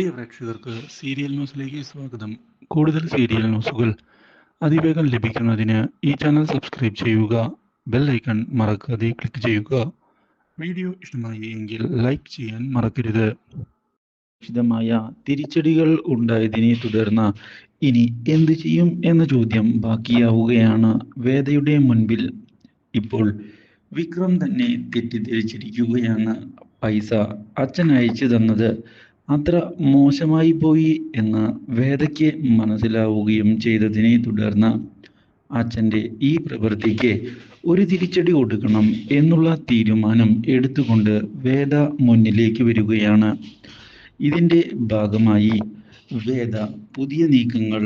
പ്രിയ പ്രേക്ഷകർക്ക് സീരിയൽ ന്യൂസിലേക്ക് സ്വാഗതം. കൂടുതൽ സീരിയൽ ന്യൂസുകൾ അതിവേഗം ലഭിക്കുന്നതിന് ഈ ചാനൽ സബ്സ്ക്രൈബ് ചെയ്യുക ബെൽ ഐക്കൺ മറക്കാതെ ക്ലിക്ക് ചെയ്യുക. വീഡിയോ ഇഷ്ടമായി എങ്കിൽ ലൈക്ക് ചെയ്യാൻ മറക്കരുത്. വിശദമായ തിരിച്ചടികൾ ഉണ്ടായതിനെ തുടർന്ന് ഇനി എന്ത് ചെയ്യും എന്ന ചോദ്യം ബാക്കിയാവുകയാണ് വേദയുടെ മുൻപിൽ. ഇപ്പോൾ വിക്രം തന്നെ തെറ്റിദ്ധരിച്ചിരിക്കുകയാണ്. പൈസ അച്ഛൻ അയച്ചു തന്നത് അത്ര മോശമായി പോയി എന്ന് വേദയ്ക്ക് മനസ്സിലാവുകയും ചെയ്തതിനെ തുടർന്ന് അച്ഛന്റെ ഈ പ്രവൃത്തിക്ക് ഒരു തിരിച്ചടി കൊടുക്കണം എന്നുള്ള തീരുമാനം എടുത്തുകൊണ്ട് വേദ മുന്നിലേക്ക് വരികയാണ്. ഇതിന്റെ ഭാഗമായി വേദ പുതിയ നീക്കങ്ങൾ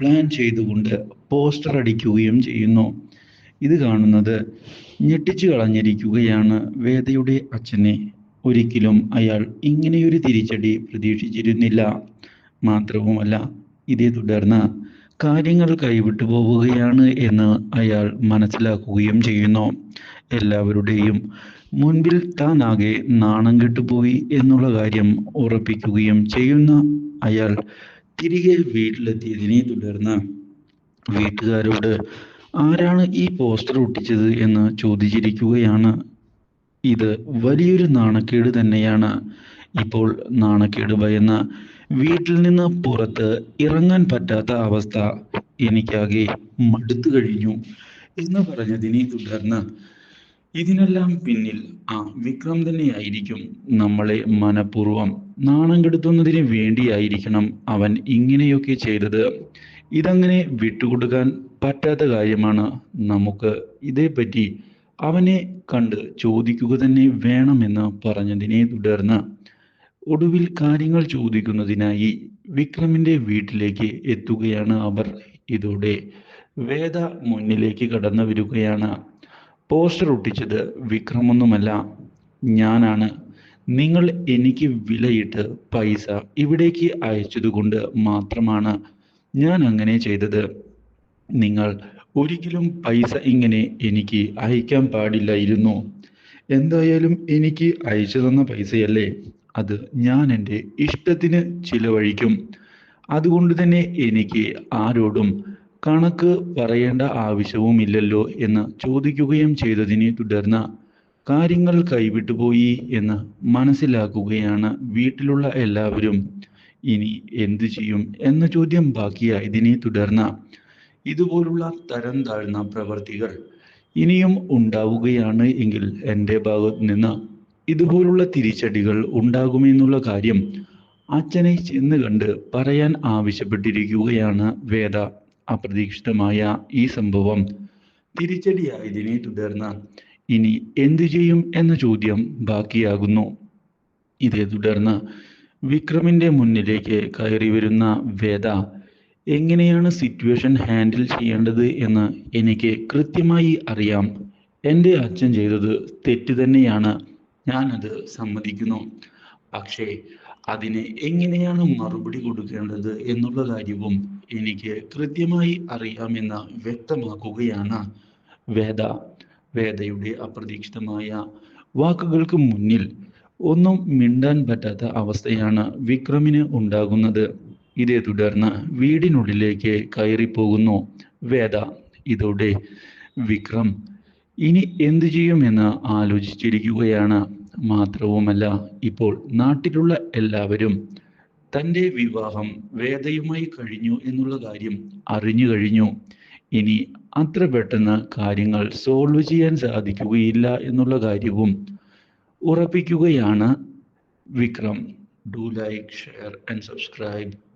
പ്ലാൻ ചെയ്തുകൊണ്ട് പോസ്റ്റർ അടിക്കുകയും ചെയ്യുന്നു. ഇത് കാണുന്നത് ഞെട്ടിച്ചു കളഞ്ഞിരിക്കുകയാണ് വേദയുടെ അച്ഛനെ. ഒരിക്കലും അയാൾ ഇങ്ങനെയൊരു തിരിച്ചടി പ്രതീക്ഷിച്ചിരുന്നില്ല. മാത്രവുമല്ല ഇതേ തുടർന്ന് കാര്യങ്ങൾ കൈവിട്ടു പോവുകയാണ് എന്ന് അയാൾ മനസ്സിലാക്കുകയും ചെയ്യുന്നു. എല്ലാവരുടെയും മുൻപിൽ താൻ ആകെ നാണം കെട്ടുപോയി എന്നുള്ള കാര്യം ഉറപ്പിക്കുകയും ചെയ്യുന്ന അയാൾ തിരികെ വീട്ടിലെത്തിയതിനെ തുടർന്ന് വീട്ടുകാരോട് ആരാണ് ഈ പോസ്റ്റർ ഒട്ടിച്ചത്? എന്ന് ചോദിച്ചിരിക്കുകയാണ് ഇത് വലിയൊരു നാണക്കേട് തന്നെയാണ്. ഇപ്പോൾ നാണക്കേട് ഭയന്ന് വീട്ടിൽ നിന്ന് പുറത്ത് ഇറങ്ങാൻ പറ്റാത്ത അവസ്ഥ എനിക്കാകെ മടുത്തു കഴിഞ്ഞു എന്ന് പറഞ്ഞതിനെ തുടർന്ന് ഇതിനെല്ലാം പിന്നിൽ ആ വിക്രം തന്നെയായിരിക്കും നമ്മളെ മനഃപൂർവം നാണം കെടുത്തുന്നതിന് വേണ്ടിയായിരിക്കണം അവൻ ഇങ്ങനെയൊക്കെ ചെയ്തത്. ഇതങ്ങനെ വിട്ടുകൊടുക്കാൻ പറ്റാത്ത കാര്യമാണ് നമുക്ക് ഇതേപ്പറ്റി അവനെ കണ്ട് ചോദിക്കുക തന്നെ വേണമെന്ന് പറഞ്ഞതിനെ തുടർന്ന് ഒടുവിൽ കാര്യങ്ങൾ ചോദിക്കുന്നതിനായി വിക്രമിന്റെ വീട്ടിലേക്ക് എത്തുകയാണ് അവർ. ഇതോടെ വേദ മുന്നിലേക്ക് കടന്നു വരികയാണ്. പോസ്റ്റർ ഒട്ടിച്ചത് വിക്രമൊന്നുമല്ല. ഞാനാണ്. നിങ്ങൾ എനിക്ക് വിലയിട്ട് പൈസ ഇവിടേക്ക് അയച്ചതുകൊണ്ട് മാത്രമാണ് ഞാൻ അങ്ങനെ ചെയ്തത്. നിങ്ങൾ ഒരിക്കലും പൈസ ഇങ്ങനെ എനിക്ക് അയക്കാൻ പാടില്ലായിരുന്നു. എന്തായാലും എനിക്ക് അയച്ചു തന്ന പൈസയല്ലേ? അത് ഞാൻ എന്റെ ഇഷ്ടത്തിന് ചിലവഴിക്കും. അതുകൊണ്ട് തന്നെ എനിക്ക് ആരോടും കണക്ക് പറയേണ്ട ആവശ്യവുമില്ലല്ലോ എന്ന് ചോദിക്കുകയും ചെയ്തതിനെ തുടർന്ന് കാര്യങ്ങൾ കൈവിട്ടുപോയി എന്ന് മനസ്സിലാക്കുകയാണ് വീട്ടിലുള്ള എല്ലാവരും. ഇനി എന്തു ചെയ്യും എന്ന ചോദ്യം ബാക്കിയായതിനെ തുടർന്ന് ഇതുപോലുള്ള തരം താഴ്ന്ന പ്രവർത്തികൾ ഇനിയും ഉണ്ടാവുകയാണ് എങ്കിൽ എന്റെ ഭാഗത്ത് നിന്ന് ഇതുപോലുള്ള തിരിച്ചടികൾ ഉണ്ടാകുമെന്നുള്ള കാര്യം അച്ഛനെ ചെന്ന് കണ്ട് പറയാൻ ആവശ്യപ്പെട്ടിരിക്കുകയാണ് വേദ. അപ്രതീക്ഷിതമായ ഈ സംഭവം തിരിച്ചടിയായതിനെ തുടർന്ന് ഇനി എന്തു ചെയ്യും എന്ന ചോദ്യം ബാക്കിയാകുന്നു. ഇതേ തുടർന്ന് വിക്രമിന്റെ മുന്നിലേക്ക് കയറി വരുന്ന വേദ എങ്ങനെയാണ് സിറ്റുവേഷൻ ഹാൻഡിൽ ചെയ്യേണ്ടത് എന്ന് എനിക്ക് കൃത്യമായി അറിയാം. എന്റെ അച്ഛൻ ചെയ്തത് തെറ്റ് തന്നെയാണ്. ഞാനത് സമ്മതിക്കുന്നു. പക്ഷേ അതിന് എങ്ങനെയാണ് മറുപടി കൊടുക്കേണ്ടത് എന്നുള്ള കാര്യവും എനിക്ക് കൃത്യമായി അറിയാമെന്ന് വ്യക്തമാക്കുകയാണ്. വേദ വേദയുടെ അപ്രതീക്ഷിതമായ വാക്കുകൾക്ക് മുന്നിൽ ഒന്നും മിണ്ടാൻ പറ്റാത്ത അവസ്ഥയാണ് വിക്രമിന് ഉണ്ടാകുന്നത്. ഇതേ തുടർന്ന് വീടിനുള്ളിലേക്ക് കയറിപ്പോകുന്നു. വേദ ഇതോടെ വിക്രം. ഇനി എന്തു ചെയ്യുമെന്ന് ആലോചിച്ചിരിക്കുകയാണ്. മാത്രവുമല്ല ഇപ്പോൾ നാട്ടിലുള്ള എല്ലാവരും തന്റെ വിവാഹം വേദയുമായി കഴിഞ്ഞു എന്നുള്ള കാര്യം അറിഞ്ഞു കഴിഞ്ഞു. ഇനി അത്ര പെട്ടെന്ന് കാര്യങ്ങൾ സോൾവ് ചെയ്യാൻ സാധിക്കുകയില്ല എന്നുള്ള കാര്യവും ഉറപ്പിക്കുകയാണ് Vikram. Do like share and subscribe.